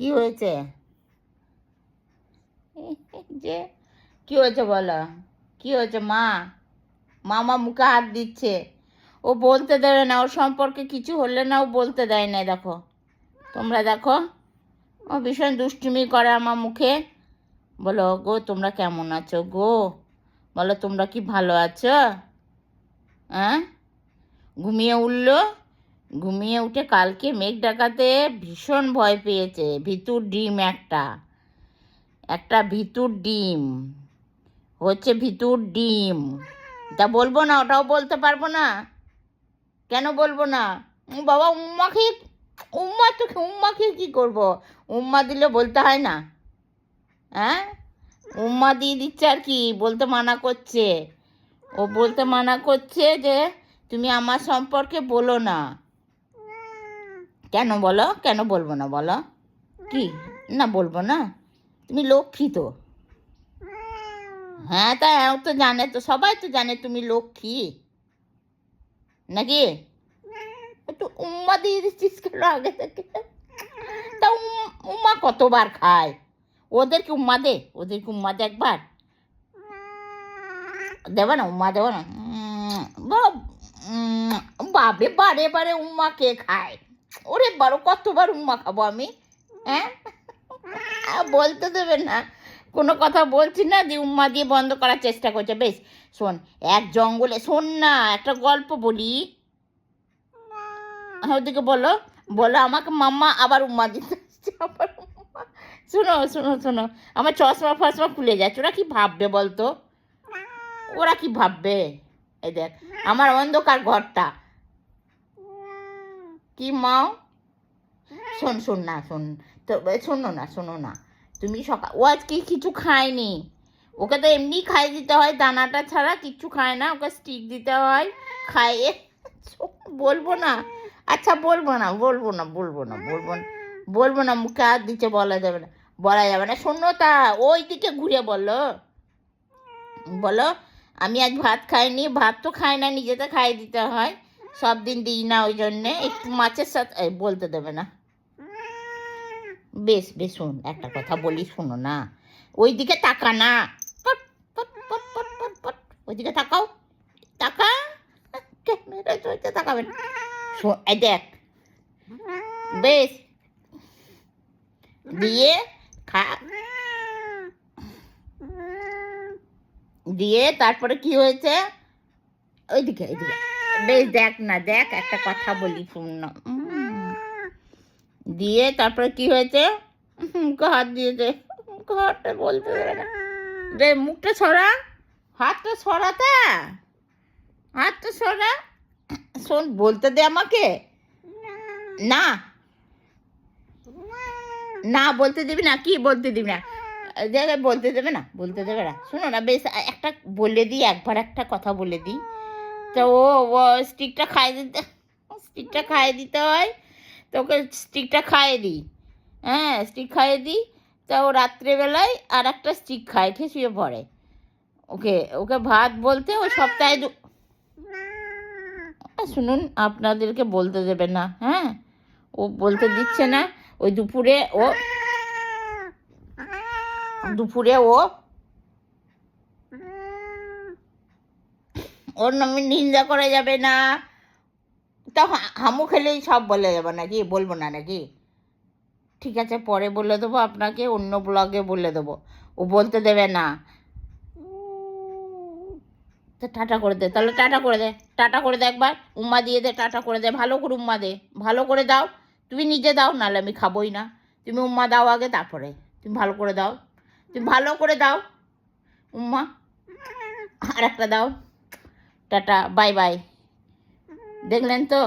কি হয়েছে? যে, কি হয়েছে বলো? কি হয়েছে মা? মামা মুখে হাত দিচ্ছে। ও বলতে দেবে না, ওর সম্পর্কে কিছু হলে না ও বলতে দেয় না দেখো। তোমরা দেখো। ও ভীষণ দুষ্টুমি করে আমার মুখে। বলো, গো, তোমরা কেমন আছো গো? বলো, তোমরা কি ভালো আছো? হ্যাঁ ঘুমিয়ে উঠল। ঘুমিয়ে উঠে কালকে মেঘ ডাকাতে ভীষণ ভয় পেয়েছে। ভিতুর ডিম একটা। একটা ভিতুর ডিম। হচ্ছে ভিতুর ডিম। তা বলব না, ওটাও বলতে পারব না। কেন বলব না? বাবা, উম্মা খেয়ে উম্মা তো উম্মা খেয়ে কী করব? উম্মা দিলে বলতে হয় না। হ্যাঁ? উম্মা দিয়ে দিচ্ছে আর কি, বলতে মানা করছে। ও বলতে মানা করছে যে, তুমি আমার সম্পর্কে বলো না। কেন বলো? কেন বলব না বলো? কি? না বলব না? তুমি লক্ষ্মী তো। হ্যাঁ তা তো জানে তো, সবাই তো জানে তুমি লক্ষ্মী। নাকি? একটু উম্মা দিয়ে দিচ্ছিস কেন আগে থেকে? তা উম- উম্মা কতবার খায়? ওদেরকে উম্মা দে, ওদেরকে উম্মা দে একবার। দেবে না, উম্মা দেবে না। বাবে বারে বারে উম্মা কে খায়? ওরে বারো, কতবার উম্মা খাব আমি? হ্যাঁ? বলতে দেবে না। কোনো কথা বলছি না যে উম্মা দিয়ে বন্ধ করার চেষ্টা করছে। বেশ, শোন, এক জঙ্গলে, শোন না, একটা গল্প বলি। হ্যাঁ ওদিকে বলো। বলো আমাকে মাম্মা আবার উম্মা দিতে আসছে, আবার শোনো শোনো শোনো, আমার চশমা ফশমা খুলে যাচ্ছে। ওরা কি ভাববে বলতো? ওরা কি ভাববে? এই দেখ, আমার অন্ধকার ঘরটা। কি মাও শোন শোন না, শোন। তো, শোনো না শোনো না। তুমি সকাল ও আজকে কিছু খায়নি। ওকে তো এমনি খাই দিতে হয়, দানাটা ছাড়া কিচ্ছু খায় না। ওকে স্টিক দিতে হয়, খাইয়ে বলব না। আচ্ছা বলব না বলব না বলব না বলব না বলব না, মুখে হাত দিচ্ছে, বলা যাবে না, বলা যাবে না। শোনো তা ওই দিকে ঘুরে বলো বলো, আমি আজ ভাত খাইনি, ভাত তো খাই না নিজেতে খাই দিতে হয়। সব দিন দিই না ওই জন্যে। একটু মাছের সাথে বলতে দেবে না। বেশ বেশ শোন, একটা কথা বলি, শোনো না। ওই দিকে তাকা না। ওইদিকে তাকাও। তাকা। ক্যামেরা চলছে তাকাবেন দেখ। বেশ। দিয়ে খা দিয়ে তারপরে কি হয়েছে? ওইদিকে ওইদিকে। বেশ, দেখ না, দেখ একটা কথা বলি না দিয়ে তারপরে কি হয়েছে? মুখে হাত দিয়েছে হাতটা বলতে দেবে না। দে, মুখটা ছড়া হাতটা ছড়াতে হাতটা ছড়া শোন, বলতে দে আমাকে। না। না, বলতে দিবি না, কি বলতে দিবি না? বলতে দেবে না, বলতে দেবে না। শোনো না, বেশ, একটা বলে দিই, একবার একটা কথা বলে দিই। তো ও স্টিকটা খাইয়ে দিতে স্টিকটা খাইয়ে দিতে হয়। তো ওকে স্টিকটা খাইয়ে দিই। হ্যাঁ স্টিক খাইয়ে দিই। তা ও রাত্রেবেলায় আর একটা স্টিক খায়, খেয়ে শুয়ে পড়ে। ওকে ওকে ভাত বলতে ও সপ্তাহে দু শুনুন, আপনাদেরকে বলতে দেবে না হ্যাঁ? ও বলতে দিচ্ছে না। ওই দুপুরে ও দুপুরে ও ওর নামে নিন্দা করা যাবে না। তা হামু খেলেই সব বলে যাবে নাকি? বলব না নাকি? ঠিক আছে, পরে বলে দেবো আপনাকে, অন্য ব্লগে বলে দেবো। ও বলতে দেবে না। তো টাটা করে দে, তাহলে টাটা করে দে, টাটা করে দে একবার। উম্মা দিয়ে দে, টাটা করে দে, ভালো করে উম্মা দে, ভালো করে দাও। তুমি নিজে দাও, নাহলে আমি খাবোই না। তুমি উম্মা দাও আগে, তারপরে। তুমি ভালো করে দাও। তুমি ভালো করে দাও। উম্মা আর একটা দাও। Tata bye bye. দেখলেন তো?